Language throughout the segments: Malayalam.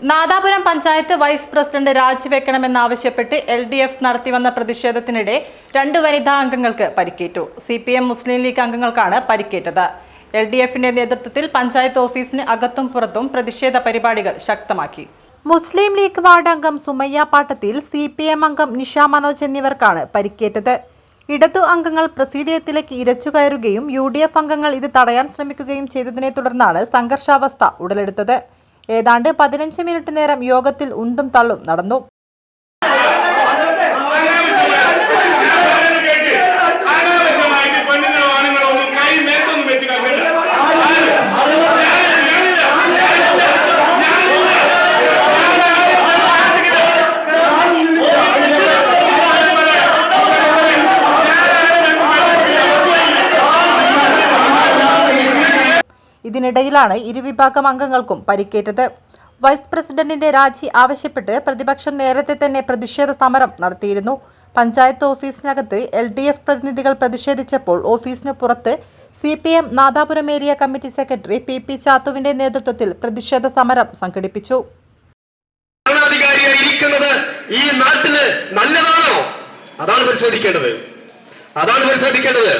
നാദാപുരം പഞ്ചായത്ത് വൈസ് പ്രസിഡന്റ് രാജിവെക്കണമെന്നാവശ്യപ്പെട്ട് എൽ ഡി എഫ് നടത്തിവന്ന പ്രതിഷേധത്തിനിടെ രണ്ട് വനിതാ അംഗങ്ങൾക്ക് പരിക്കേറ്റു. C P M Muslim League അംഗങ്ങൾക്കാണ് പരിക്കേറ്റത്. എൽ ഡി എഫിന്റെ നേതൃത്വത്തിൽ പഞ്ചായത്ത് ഓഫീസിന് അകത്തും പുറത്തും പ്രതിഷേധ പരിപാടികൾ ശക്തമാക്കി. മുസ്ലിം ലീഗ് വാർഡ് അംഗം Sumayya Pattathil C P M അംഗം നിഷ മനോജ് എന്നിവർക്കാണ് പരിക്കേറ്റത്. ഇടതു അംഗങ്ങൾ പ്രസീഡിയത്തിലേക്ക് ഇരച്ചു കയറുകയും യു ഡി എഫ് അംഗങ്ങൾ ഇത് തടയാൻ ശ്രമിക്കുകയും ചെയ്തതിനെ തുടർന്നാണ് സംഘർഷാവസ്ഥ ഉടലെടുത്തത്. ഏതാണ്ട് പതിനഞ്ച് മിനിറ്റ് നേരം യോഗത്തിൽ ഉന്തും തള്ളും നടന്നു. ഇതിനിടയിലാണ് ഇരുവിഭാഗം അംഗങ്ങൾക്കും പരിക്കേറ്റത്. വൈസ് പ്രസിഡന്റിന്റെ രാജി ആവശ്യപ്പെട്ട് പ്രതിപക്ഷം നേരത്തെ തന്നെ പ്രതിഷേധ സമരം നടത്തിയിരുന്നു. പഞ്ചായത്ത് ഓഫീസിനകത്ത് എൽ ഡി എഫ് പ്രതിനിധികൾ പ്രതിഷേധിച്ചപ്പോൾ ഓഫീസിന് പുറത്ത് C P M Nadapuram area committee secretary P P ചാത്തുവിന്റെ നേതൃത്വത്തിൽ പ്രതിഷേധ സമരം സംഘടിപ്പിച്ചു. ഈ നല്ലതാണോ? അതാണ് അതാണ് പരിശോധിക്കേണ്ടത്.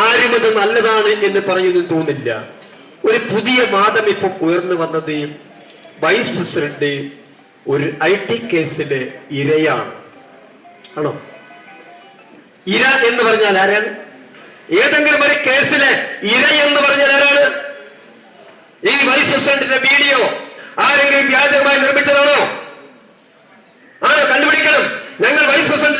ആരും അത് നല്ലതാണ് എന്ന് പറയുന്നത് തോന്നില്ല. ഒരു പുതിയ വാദം ഇപ്പം ഉയർന്നു വന്നത് വൈസ് പ്രസിഡന്റ് ഒരു ഐ ടി കേസിലെ ഇരയാണ്. ആണോ? ഇര എന്ന് പറഞ്ഞാൽ ആരാണ്? ഏതെങ്കിലും ഒരു കേസിലെ ഇര എന്ന് പറഞ്ഞാൽ ആരാണ്? ഈ വൈസ് പ്രസിഡന്റിന്റെ വീഡിയോ ആരെങ്കിലും വ്യാജമായി നിർമ്മിച്ചതാണോ?